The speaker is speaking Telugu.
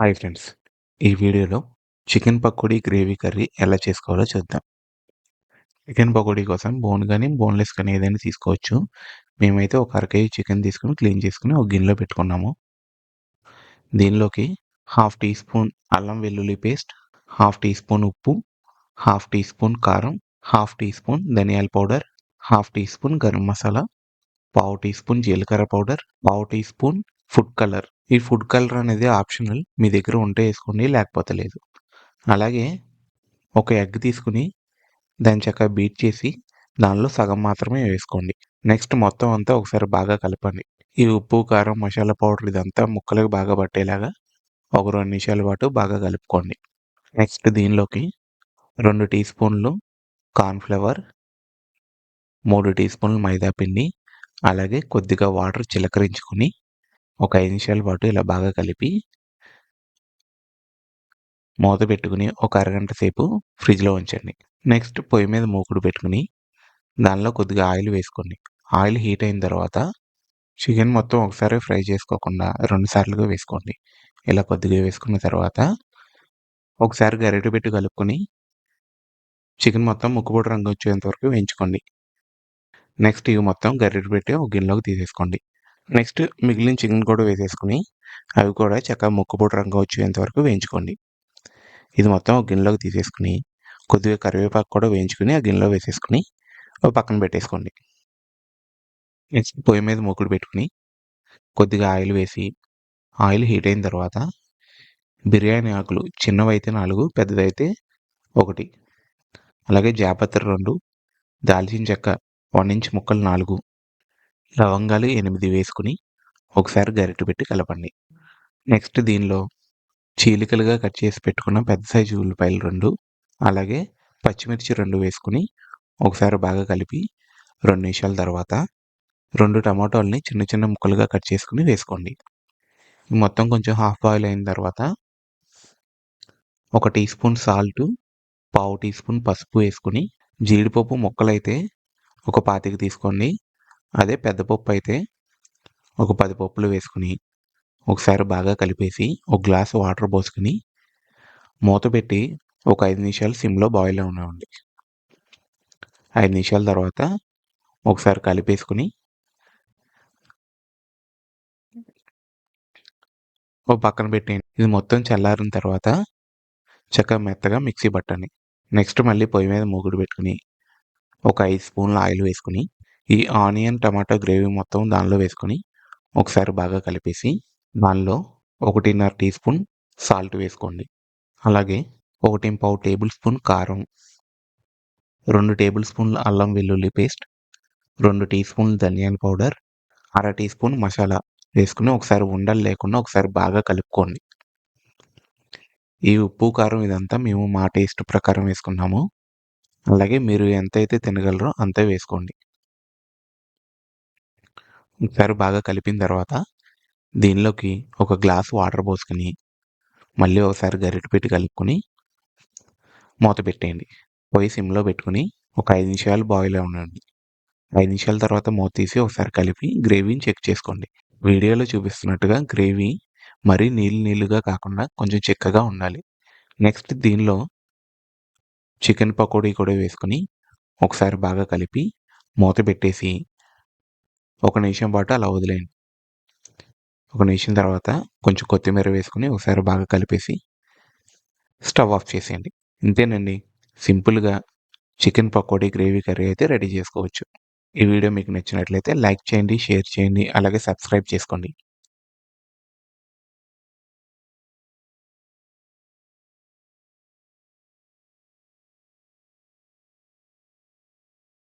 Hi friends. ఈ వీడియోలో చికెన్ పకోడీ గ్రేవీ కర్రీ ఎలా చేసుకోవాలో చూద్దాం. చికెన్ పకోడీ కోసం బోన్ కానీ బోన్లెస్ కానీ ఏదైనా తీసుకోవచ్చు. మేమైతే ఒక అరకేజీ చికెన్ తీసుకుని క్లీన్ చేసుకుని ఒక గిన్నెలో పెట్టుకున్నాము. దీనిలోకి హాఫ్ టీ స్పూన్ అల్లం వెల్లుల్లి పేస్ట్ హాఫ్ టీ స్పూన్ ఉప్పు హాఫ్ టీ స్పూన్ కారం హాఫ్ టీ స్పూన్ ధనియాల powder half teaspoon garam masala పావు టీ స్పూన్ జీలకర్ర పౌడర్ పావు టీ స్పూన్ ఫుడ్ కలర్. ఈ ఫుడ్ కలర్ అనేది ఆప్షనల్ మీ దగ్గర ఉంటే వేసుకోండి లేకపోతే లేదు. అలాగే ఒక ఎగ్ తీసుకుని దాని చక్కగా బీట్ చేసి దానిలో సగం మాత్రమే వేసుకోండి. నెక్స్ట్ మొత్తం అంతా ఒకసారి బాగా కలపండి. ఈ ఉప్పు కారం మసాలా పౌడర్ ఇదంతా ముక్కలకు బాగా పట్టేలాగా ఒక రెండు నిమిషాల పాటు బాగా కలుపుకోండి. నెక్స్ట్ దీనిలోకి రెండు టీ స్పూన్లు కార్న్ఫ్లవర్ మూడు టీ స్పూన్లు మైదా పిండి అలాగే కొద్దిగా వాటర్ చిలకరించుకొని ఒక ఐదు నిమిషాల పాటు ఇలా బాగా కలిపి మూత పెట్టుకుని ఒక అరగంట సేపు ఫ్రిడ్జ్లో ఉంచండి. నెక్స్ట్ పొయ్యి మీద మూకుడు పెట్టుకుని దానిలో కొద్దిగా ఆయిల్ వేసుకోండి. ఆయిల్ హీట్ అయిన తర్వాత చికెన్ మొత్తం ఒకసారి ఫ్రై చేసుకోకుండా రెండు సార్లుగా వేసుకోండి. ఇలా కొద్దిగా వేసుకున్న తర్వాత ఒకసారి గరిటె పెట్టి కలుపుకొని చికెన్ మొత్తం ముక్కుపొడి రంగు వచ్చేంత వరకు వేయించుకోండి. నెక్స్ట్ ఇవి మొత్తం గరిటె పెట్టి ఒక గిన్నెలోకి తీసేసుకోండి. నెక్స్ట్ మిగిలిన చికెన్ కూడా వేసేసుకుని అవి కూడా చక్కగా ముక్కుపూట రంగు వచ్చేంత వరకు వేయించుకోండి. ఇది మొత్తం ఒక గిన్నెలోకి తీసేసుకుని కొద్దిగా కరివేపాకు కూడా వేయించుకుని ఆ గిన్నెలో వేసేసుకుని ఒక పక్కన పెట్టేసుకోండి. నెక్స్ట్ పొయ్యి మీద మూకుడు పెట్టుకుని కొద్దిగా ఆయిల్ వేసి ఆయిల్ హీట్ అయిన తర్వాత బిర్యానీ ఆకులు చిన్నవైతే నాలుగు పెద్దదైతే ఒకటి. అలాగే జాపత్ర రెండు దాల్చిన చెక్క వన్ ఇంచ్ ముక్కలు నాలుగు. లవంగాలు ఎనిమిది వేసుకుని ఒకసారి గరిటె పెట్టి కలపండి. నెక్స్ట్ దీనిలో చీలికలుగా కట్ చేసి పెట్టుకున్న పెద్ద సైజు ఉల్లిపాయలు రెండు అలాగే పచ్చిమిర్చి రెండు వేసుకుని ఒకసారి బాగా కలిపి రెండు నిమిషాల తర్వాత రెండు టమాటోల్ని చిన్న చిన్న ముక్కలుగా కట్ చేసుకుని వేసుకోండి. మొత్తం కొంచెం హాఫ్ బాయిల్ అయిన తర్వాత ఒక టీ స్పూన్ సాల్ట్ పావు టీ స్పూన్ పసుపు వేసుకుని జీడిపప్పు ముక్కలైతే ఒక పాతికి తీసుకోండి. అదే పెద్ద పప్పు అయితే ఒక పది పప్పులు వేసుకుని ఒకసారి బాగా కలిపేసి ఒక గ్లాస్ వాటర్ పోసుకుని మూత పెట్టి ఒక ఐదు నిమిషాలు సిమ్లో బాయిల్ ఉండవండి ఐదు నిమిషాల తర్వాత ఒకసారి కలిపేసుకుని ఓ పక్కన పెట్టేయండి. ఇది మొత్తం చల్లారిన తర్వాత చక్కగా మెత్తగా మిక్సీ పట్టండి. నెక్స్ట్ మళ్ళీ పొయ్యి మీద మూగుడు పెట్టుకుని ఒక ఐదు స్పూన్ల ఆయిల్ వేసుకుని ఈ ఆనియన్ టమాటా గ్రేవీ మొత్తం దానిలో వేసుకొని ఒకసారి బాగా కలిపేసి దానిలో ఒకటిన్నర టీ స్పూన్ సాల్ట్ వేసుకోండి. అలాగే ఒకటి పావు టేబుల్ స్పూన్ కారం రెండు టేబుల్ స్పూన్ల అల్లం వెల్లుల్లి పేస్ట్ రెండు టీ స్పూన్ల ధనియాల పౌడర్ అర టీ స్పూన్ మసాలా వేసుకుని ఒకసారి ఉండలు లేకుండా ఒకసారి బాగా కలుపుకోండి. ఈ ఉప్పు కారం ఇదంతా మేము మా టేస్ట్ ప్రకారం వేసుకున్నాము. అలాగే మీరు ఎంతైతే తినగలరో అంతే వేసుకోండి. ఒకసారి బాగా కలిపిన తర్వాత దీనిలోకి ఒక గ్లాస్ వాటర్ పోసుకుని మళ్ళీ ఒకసారి గరిటె పెట్టి కలుపుకొని మూత పెట్టేయండి. పొయ్యి సిమ్లో పెట్టుకుని ఒక ఐదు నిమిషాలు బాయిల్ ఉండండి. ఐదు నిమిషాల తర్వాత మూత తీసి ఒకసారి కలిపి గ్రేవీని చెక్ చేసుకోండి. వీడియోలో చూపిస్తున్నట్టుగా గ్రేవీ మరీ నీళ్ళు నీళ్ళుగా కాకుండా కొంచెం చిక్కగా ఉండాలి. నెక్స్ట్ దీనిలో చికెన్ పకోడీ కూడా వేసుకొని ఒకసారి బాగా కలిపి మూత పెట్టేసి ఒక నిమిషం పాటు అలా వదిలేయండి. ఒక నిమిషం తర్వాత కొంచెం కొత్తిమీర వేసుకుని ఒకసారి బాగా కలిపేసి స్టవ్ ఆఫ్ చేసేయండి. ఇంతేనండి. సింపుల్గా చికెన్ పకోడీ గ్రేవీ కర్రీ అయితే రెడీ చేసుకోవచ్చు. ఈ వీడియో మీకు నచ్చినట్లయితే లైక్ చేయండి షేర్ చేయండి అలాగే సబ్స్క్రైబ్ చేసుకోండి.